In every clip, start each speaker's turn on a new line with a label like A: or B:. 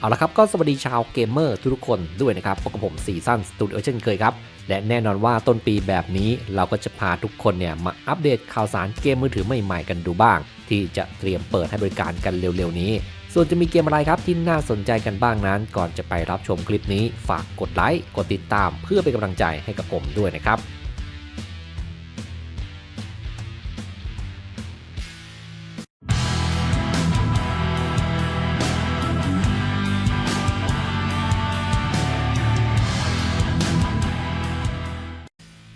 A: เอาละครับก็สวัสดีชาวเกมเมอร์ทุกคนด้วยนะครับพบกับผมซีซั่นสตูดิโอเช่นเคยครับ และแน่นอนว่าต้นปีแบบนี้เราก็จะพาทุกคนเนี่ยมาอัปเดตข่าวสารเกมมือถือใหม่ๆกันดูบ้าง ที่จะเตรียมเปิดให้บริการกันเร็วๆนี้ ส่วนจะมีเกมอะไรครับที่น่าสนใจกันบ้างนั้น ก่อนจะไปรับชมคลิปนี้ ฝากกดไลค์กดติดตาม เพื่อเป็นกำลังใจให้กับผมด้วยนะครับ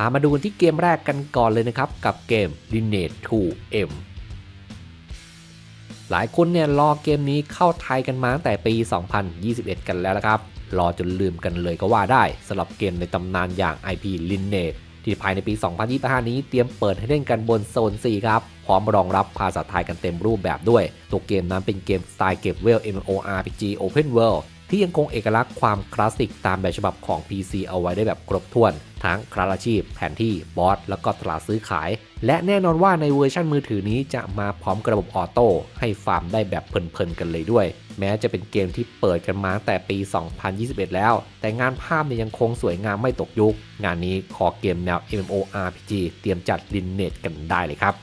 A: พามาดูกันที่เกมแรกกันก่อนเลยนะครับกับเกม Lineage 2M หลายคนเนี่ยรอเกมนี้เข้าไทยกันมาตั้งแต่ปี 2021 กันแล้วนะครับ รอจนลืมกันเลยก็ว่าได้สำหรับเกมในตำนานอย่าง IP Lineage ที่ภายในปี 2025 นี้เตรียมเปิดให้เล่นกันบนโซน 4 ครับ พร้อมรองรับภาษาไทยกันเต็มรูปแบบด้วย ตัวเกมนั้นเป็นเกมสไตล์เก็บเวล MMORPG Open World ที่ยังคงเอกลักษณ์ความคลาสสิกตามแบบฉบับของ PC เอาไว้ได้แบบครบถ้วน ทั้งคลาสอาชีพ แผนที่บอสแล้วก็ตลาดซื้อขาย และแน่นอนว่าในเวอร์ชันมือถือนี้จะมาพร้อมกระบบออโต้ให้ฟาร์มได้แบบเพลินๆกันเลยด้วย แม้จะเป็นเกมที่เปิดกันมาตั้งแต่ปี 2021 แล้ว แต่งานภาพเนี่ยยังคงสวยงามไม่ตกยุค งานนี้ขอเกมแนว MMORPG เตรียมจัดลินเนตกันได้เลยครับ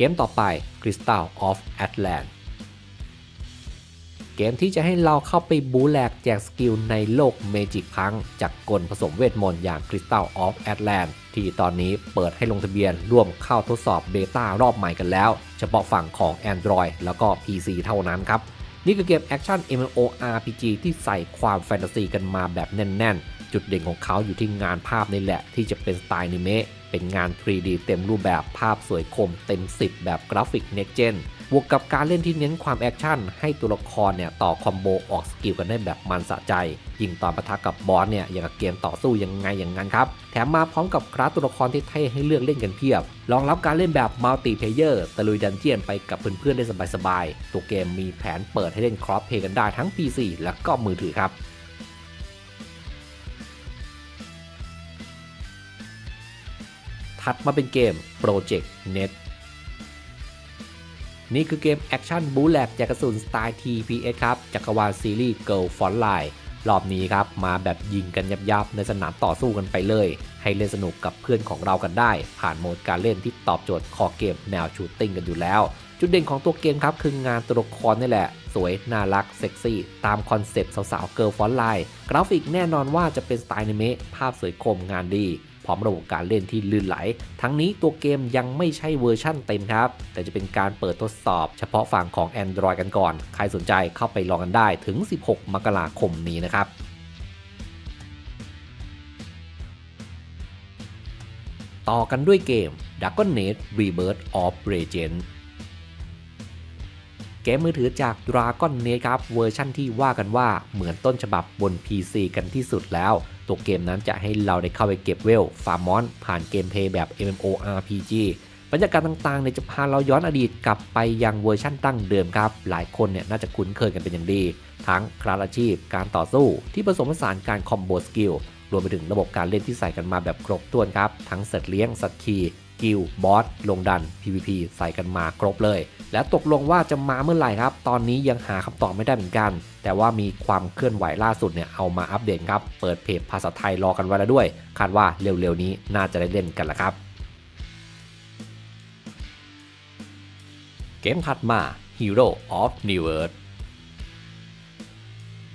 A: เกมต่อไป Crystal of Atlant เกมที่จะให้เราเข้าไปบูแลกแจกสกิลในโลกเมจิกพังจากกลผสมเวทมนต์อย่าง Crystal of Atlant ที่ตอนนี้เปิดให้ลงทะเบียนร่วมเข้าทดสอบเบต้ารอบใหม่กันแล้ว เฉพาะฝั่งของ Android แล้วก็ PC เท่านั้นครับ นี่คือเกมแอคชั่น MMORPG ที่ใส่ความแฟนตาซีกันมาแบบแน่น ๆ จุดเด่นของเขาอยู่ที่งานภาพนี่แหละ ที่จะเป็นสไตล์นิเมะเป็นงาน 3D เต็มรูปแบบภาพสวยคมเต็ม 10 แบบกราฟิก Next Gen บวกกับการเล่นที่เน้นความแอคชั่น ให้ตัวละครเนี่ยต่อคอมโบออกสกิลกันได้แบบมันสะใจ ยิงตอนปะทะกับบอสเนี่ยอย่างกับเกมต่อสู้ยังไงอย่างนั้นครับ แถมมาพร้อมกับคลาสตัวละครที่เท่ให้เลือกเล่นกันเพียบ รองรับการเล่นแบบมัลติเพเยอร์ตะลุยดันเจียนไปกับเพื่อนๆได้สบายๆ ตัวเกมมีแผนเปิดให้เล่นครอสเพย์กันได้ทั้ง PC และก็มือถือครับถัดมาเป็นเกม Project Net นี่คือเกมแอคชั่นบูแลกจากกระสุนสไตล์ TPS ครับจักรวาลซีรีส์ Girl f o n t Line รอบนี้ครับ มาแบบยิงกันยับๆ ในสนามต่อสู้กันไปเลย ให้เล่นสนุกกับเพื่อนของเรากันได้ ผ่านโหมดการเล่นที่ตอบโจทย์คอเกมแนวชูตติ้งกันอยู่แล้ว จุดเด่นของตัวเกมครับ คืองานตัวละครนี่แหละ สวย น่ารัก เซ็กซี่ ตามคอนเซปต์สาวๆเกิร์ลฟอนไลน์กราฟิกแน่นอนว่าจะเป็นสไตล์นิเมะภาพสวยคมงานดี ร้อมระบบการเล่นที่ลื่นไหล ทั้งนี้ตัวเกมยังไม่ใช่เวอร์ชั่นเต็มครับ แต่จะเป็นการเปิดทดสอบ เฉพาะฝั่งของ Android กันก่อน ใครสนใจเข้าไปลองกันได้ถึง 16 มกราคมนี้นะครับต่อกันด้วยเกม Dragon Age Rebirth of Legend เกมมือถือจาก Dragon Age ครับเวอร์ชั่นที่ว่ากันว่าเหมือนต้นฉบับบน PC กันที่สุดแล้ว ตัวเกมนั้นจะให้เราได้เข้าไปเก็บเวลฟาร์มอน ผ่านเกมเพลย์แบบ MMORPG บรรยากาศต่างๆเนี่ยจะพาเราย้อนอดีตกลับไปยังเวอร์ชั่นตั้งเดิมครับ หลายคนเนี่ยน่าจะคุ้นเคยกันเป็นอย่างดี ทั้งคลาสอาชีพ การต่อสู้ที่ผสมผสานการคอมโบสกิลรวมไปถึงระบบการเล่นที่ใส่กันมาแบบครบถ้วนครับ ทั้งเสร็จเลี้ยงสัตว์คี กิลบอสลงดัน PVP ใส่กันมาครบเลย และตกลงว่าจะมาเมื่อไหร่ครับ ตอนนี้ยังหาคำตอบไม่ได้เหมือนกัน แต่ว่ามีความเคลื่อนไหวล่าสุดเนี่ยเอามาอัปเดตครับ เปิดเพจภาษาไทยรอกันไว้แล้วด้วย คาดว่าเร็วๆนี้น่าจะได้เล่นกันละครับ เกมถัดมา Hero of New Earth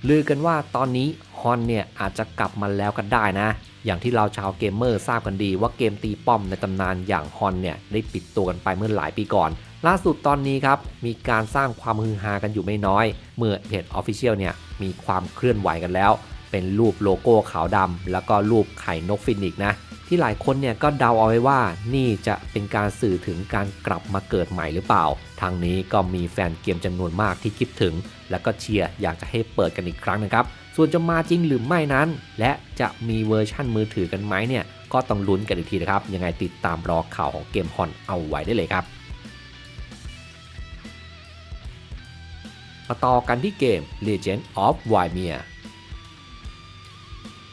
A: ลือกันว่าตอนนี้ฮอนเนี่ยอาจจะกลับมาแล้วก็ได้นะ อย่างที่เราชาวเกมเมอร์ทราบกันดีว่าเกมตีป้อมในตำนานอย่างฮอนเนี่ยได้ปิดตัวกันไปเมื่อหลายปีก่อน ล่าสุดตอนนี้ครับ มีการสร้างความฮือฮากันอยู่ไม่น้อย เมื่อเพจ Official เนี่ยมีความเคลื่อนไหวกันแล้ว เป็นรูปโลโก้ขาวดำแล้วก็รูปไข่นกฟินิกซ์นะที่หลายคนเนี่ยก็เดาเอาไว้ว่านี่จะเป็นการสื่อถึงการกลับมาเกิดใหม่หรือเปล่า ทางนี้ก็มีแฟนเกมจำนวนมากที่คิดถึง และก็เชียร์อยากจะให้เปิดกันอีกครั้งนะครับ ส่วนจะมาจริงหรือไม่นั้น และจะมีเวอร์ชั่นมือถือกันไหมเนี่ยก็ต้องลุ้นกันอีกทีนะครับ ยังไงติดตามรอข่าวของเกมฮอนเอาไว้ได้เลยครับมาต่อกันที่เกม Legend of w y m e r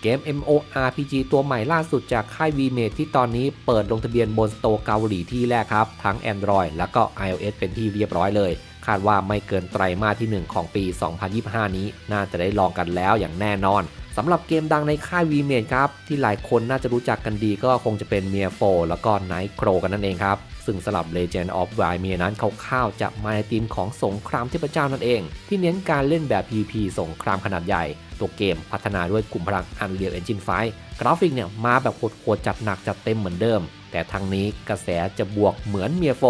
A: เกม MMORPG ตัวใหม่ล่าสุดจากค่าย VMate ที่ตอนนี้เปิดลงทะเบียนบนสโตร์เกาหลีที่แรกครับ ทั้ง Android แล้วก็ iOS เป็นที่เรียบร้อยเลย คาดว่าไม่เกินไตรมาสที่ 1 ของปี 2025 นี้ น่าจะได้ลองกันแล้วอย่างแน่นอนสำหรับเกมดังในค่าย VMate ครับ ที่หลายคนน่าจะรู้จักกันดีก็คงจะเป็น m i r 4แล้วก็ Night c r o กันนั่นเองครับ ซึ่งสลับ Legend of w i m i r นั้นคร่าวๆจะมาในธีมของสงครามเทพเจ้านั่นเอง ที่เน้นการเล่นแบบ PVP สงครามขนาดใหญ่ ตัวเกมพัฒนาด้วยกลุ่มพลัง Unreal Engine 5 กราฟิกเนี่ยมาแบบโหดๆจัดหนักจัดเต็มเหมือนเดิม แต่ทางนี้กระแสจะบวกเหมือนเมียโฟ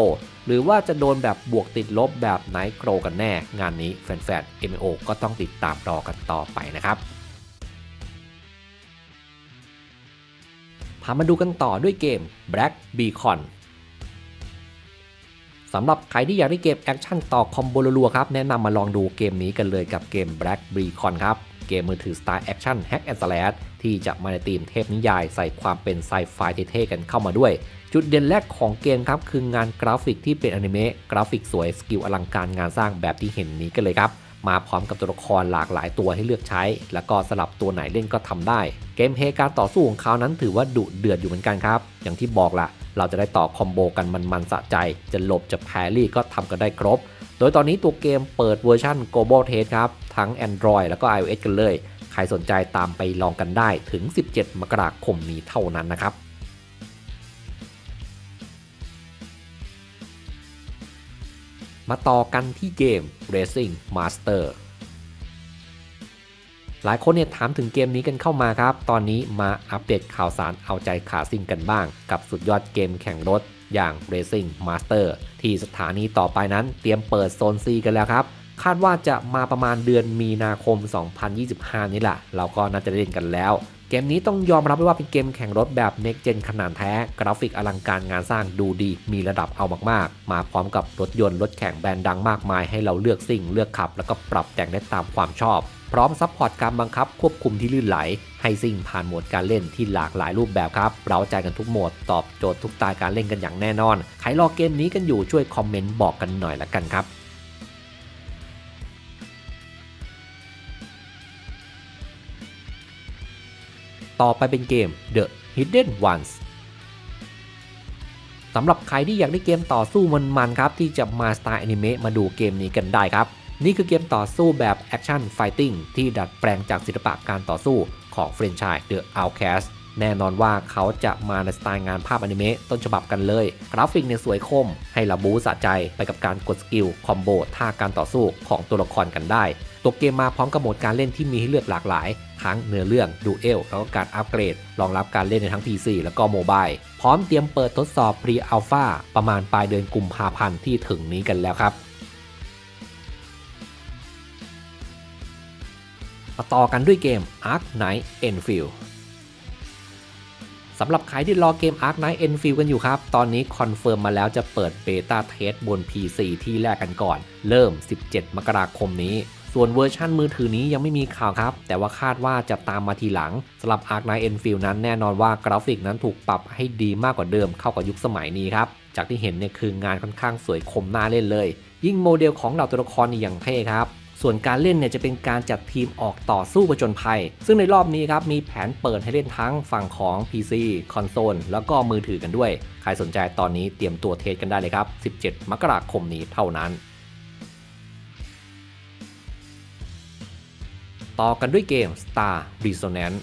A: หรือว่าจะโดนแบบบวกติดลบแบบไนโกรกันแน่ งานนี้แฟนๆ MO ก็ต้องติดตามรอกันต่อไปนะครับพามาดูกันต่อด้วยเกม Black Beacon สำหรับใครที่อยากได้เกมแอคชั่นต่อคอมโบรัวครับ แนะนำมาลองดูเกมนี้กันเลยกับเกม Black Beacon ครับ เกมมือถือสไตล์แอคชั่นแฮกแอนด์สแลชที่จะมาในธีมเทพนิยายใส่ความเป็นไซไฟเท่ๆกันเข้ามาด้วย จุดเด่นแรกของเกมครับคืองานกราฟิกที่เป็นอนิเมะกราฟิกสวยสกิลอลังการงานสร้างแบบที่เห็นนี้กันเลยครับ มาพร้อมกับตัวละครหลากหลายตัวให้เลือกใช้ แล้วก็สลับตัวไหนเล่นก็ทำได้ เกมเพลย์การต่อสู้ของเขานั้นถือว่าดุเดือดอยู่เหมือนกันครับ อย่างที่บอกละเราจะได้ต่อคอมโบกันมันๆสะใจ จะหลบจะแพรี่ก็ทำกันได้ครบ โดยตอนนี้ตัวเกมเปิดเวอร์ชัน Global Test ครับทั้ง Android แล้วก็ iOS กันเลย ใครสนใจตามไปลองกันได้ถึง 17 มกราคมนี้เท่านั้นนะครับ มาต่อกันที่เกม Racing Master หลายคนเนี่ยถามถึงเกมนี้กันเข้ามาครับ ตอนนี้มาอัปเดตข่าวสารเอาใจขาซิ่งกันบ้าง กับสุดยอดเกมแข่งรถอย่าง Racing Master ที่สถานีต่อไปนั้นเตรียมเปิดโซน C กันแล้วครับ คาดว่าจะมาประมาณเดือนมีนาคม 2025 นี่แหละ เราก็น่าจะเล่นกันแล้ว เกมนี้ต้องยอมรับว่าเป็นเกมแข่งรถแบบ Next Gen ขนาดแท้ กราฟิกอลังการงานสร้างดูดี มีระดับเอามากๆ มาพร้อมกับรถยนต์รถแข่งแบรนด์ดังมากมายให้เราเลือกซิ่งเลือกขับ แล้วก็ปรับแต่งได้ตามความชอบ พร้อมซัพพอร์ตการบังคับควบคุมที่ลื่นไหล ให้ซิ่งผ่านโหมดการเล่นที่หลากหลายรูปแบบครับเราใจกันทุกโหมดตอบโจทย์ทุกสไตล์การเล่นกันอย่างแน่นอนใครรอเกมนี้กันอยู่ช่วยคอมเมนต์บอกกันหน่อยละกันครับ ต่อไปเป็นเกม The Hidden Ones สำหรับใครที่อยากได้เกมต่อสู้มันๆครับ ที่จะมาสไตล์อนิเมะมาดูเกมนี้กันได้ครับ นี่คือเกมต่อสู้แบบแอคชั่นไฟติ้งที่ดัดแปลงจากศิลปะการต่อสู้ของเฟรนช์ชาย The Outcast แน่นอนว่าเขาจะมาในสไตล์งานภาพอนิเมะต้นฉบับกันเลย กราฟิกเนี่ยสวยคม ให้ระบูสะใจไปกับการกดสกิล คอมโบท่าการต่อสู้ของตัวละครกันได้ ตัวเกมมาพร้อมกับโหมดการเล่นที่มีให้เลือกหลากหลาย ทั้งเนื้อเรื่องดูเอลแล้วก็การอัปเกรด รองรับการเล่นในทั้ง PC แล้วก็โมบายพร้อมเตรียมเปิดทดสอบ Pre Alpha ประมาณปลายเดือนกุมภาพันธ์ที่ถึงนี้กันแล้วครับมาต่อกันด้วยเกม Ark Knight Enfield สำหรับใครที่รอเกม Ark Knight Enfield กันอยู่ครับ ตอนนี้คอนเฟิร์มมาแล้วจะเปิดเบต้าเทสบน PC ที่แรกกันก่อน เริ่ม 17 มกราคมนี้ ส่วนเวอร์ชันมือถือนี้ยังไม่มีข่าวครับ แต่ว่าคาดว่าจะตามมาทีหลังสำหรับ Ark Knight Enfield นั้นแน่นอนว่ากราฟิกนั้นถูกปรับให้ดีมากกว่าเดิมเข้ากับยุคสมัยนี้ครับ จากที่เห็นเนี่ยคืองานค่อนข้างสวยคมน่าเล่นเลย ยิ่งโมเดลของเหล่าตัวละครนี่อย่างเท่ครับ ส่วนการเล่นเนี่ยจะเป็นการจัดทีมออกต่อสู้ประจนภัย ซึ่งในรอบนี้ครับมีแผนเปิดให้เล่นทั้งฝั่งของ PC คอนโซลแล้วก็มือถือกันด้วย ใครสนใจตอนนี้เตรียมตัวเทสกันได้เลยครับ 17 มกราคมนี้เท่านั้น ต่อกันด้วยเกม Star Resonance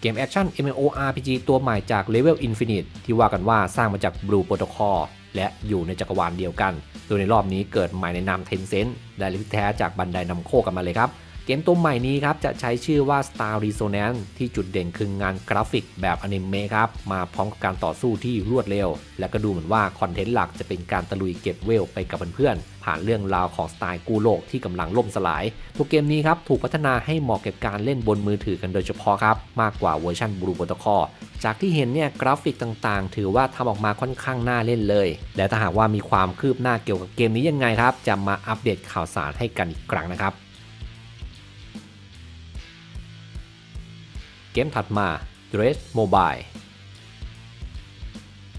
A: เกมแอคชั่น MMORPG ตัวใหม่จาก Level Infinite ที่ว่ากันว่าสร้างมาจาก Blue Protocol และอยู่ในจักรวาลเดียวกัน โดยในรอบนี้เกิดใหม่ในนาม Tencent ได้ลิขแท้จากบันไดนำโคกันมาเลยครับ เกมตัวใหม่นี้ครับจะใช้ชื่อว่า Star Resonance ที่จุดเด่นคืองานกราฟิกแบบอนิเมะครับ มาพร้อมกับการต่อสู้ที่รวดเร็ว และก็ดูเหมือนว่าคอนเทนต์หลักจะเป็นการตะลุยเก็บเวลไปกับเพื่อนๆผ่านเรื่องราวของสไตล์กู้โลกที่กำลังล่มสลาย ตัวเกมนี้ครับถูกพัฒนาให้เหมาะกับการเล่นบนมือถือกันโดยเฉพาะครับ มากกว่าเวอร์ชัน Blue Protocol จากที่เห็นเนี่ยกราฟิกต่างๆ ถือว่าทำออกมาค่อนข้างน่าเล่นเลย และถ้าหากว่ามีความคืบหน้าเกี่ยวกับเกมนี้ยังไงครับ จะมาอัปเดตข่าวสารให้กันอีกครั้งนะครับ เกมถัดมา Dress Mobile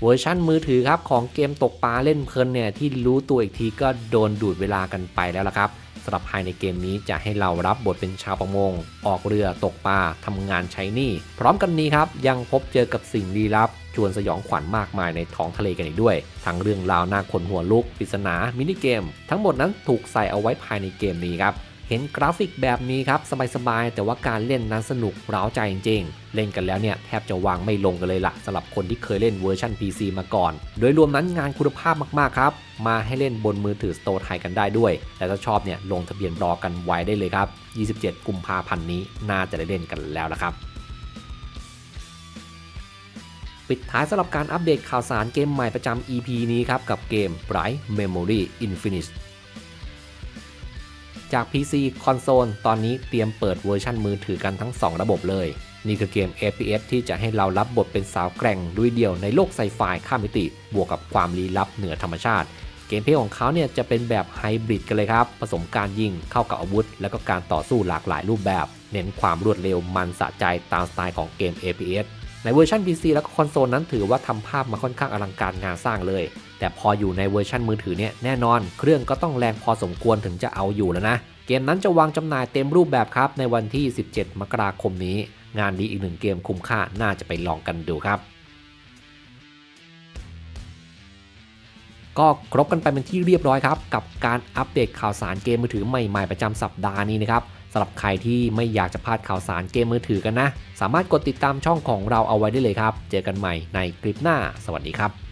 A: เวอร์ชันมือถือครับของเกมตกปลาเล่นเพลินเนี่ยที่รู้ตัวอีกทีก็โดนดูดเวลากันไปแล้วละครับ สำหรับภายในเกมนี้จะให้เรารับบทเป็นชาวประมง ออกเรือตกปลาทำงานใช้หนี้ พร้อมกันนี้ครับยังพบเจอกับสิ่งลี้ลับชวนสยองขวัญมากมายในท้องทะเลกันอีกด้วย ทั้งเรื่องราวน่าขนหัวลุกปริศนามินิเกม ทั้งหมดนั้นถูกใส่เอาไว้ภายในเกมนี้ครับ เห็นกราฟิกแบบนี้ครับสบายๆ แต่ว่าการเล่นนั้นสนุกเร้าใจจริงๆ เล่นกันแล้วเนี่ยแทบจะวางไม่ลงกันเลยละสำหรับคนที่เคยเล่นเวอร์ชัน PC มาก่อน โดยรวมนั้นงานคุณภาพมากๆครับ มาให้เล่นบนมือถือสโตร์ไทยกันได้ด้วย แต่ถ้าชอบเนี่ยลงทะเบียนรอกันไว้ได้เลยครับ 27 กุมภาพันธ์นี้น่าจะได้เล่นกันแล้วละครับปิดท้ายสำหรับการอัปเดตข่าวสารเกมใหม่ประจำ EP นี้ครับ กับเกม Bright Memory Infinite จาก PC คอนโซลตอนนี้เตรียมเปิดเวอร์ชันมือถือกันทั้ง 2 ระบบเลย นี่คือเกม FPS ที่จะให้เรารับบทเป็นสาวแกร่งด้วยเดียวในโลกไซไฟข้ามมิติ บวกกับความลี้ลับเหนือธรรมชาติ เกมเพลย์ของเขาเนี่ยจะเป็นแบบไฮบริดกันเลยครับ ผสมการยิงเข้ากับอาวุธ แล้วก็การต่อสู้หลากหลายรูปแบบ เน้นความรวดเร็วมันสะใจตามสไตล์ของเกม FPS ในเวอร์ชัน PC แล้วก็คอนโซลนั้นถือว่าทำภาพมาค่อนข้างอลังการงานสร้างเลย แต่พออยู่ในเวอร์ชันมือถือเนี่ยแน่นอนเครื่องก็ต้องแรงพอสมควรถึงจะเอาอยู่แล้วนะ เกมนั้นจะวางจำหน่ายเต็มรูปแบบครับในวันที่ 17 มกราคมนี้ งานนี้อีกหนึ่งเกมคุ้มค่าน่าจะไปลองกันดูครับก็ครบกันไปเป็นที่เรียบร้อยครับ กับการอัปเดตข่าวสารเกมมือถือใหม่ๆประจำสัปดาห์นี้นะครับสำหรับใครที่ไม่อยากจะพลาดข่าวสารเกมมือถือกันนะ สามารถกดติดตามช่องของเราเอาไว้ได้เลยครับ เจอกันใหม่ในคลิปหน้า สวัสดีครับ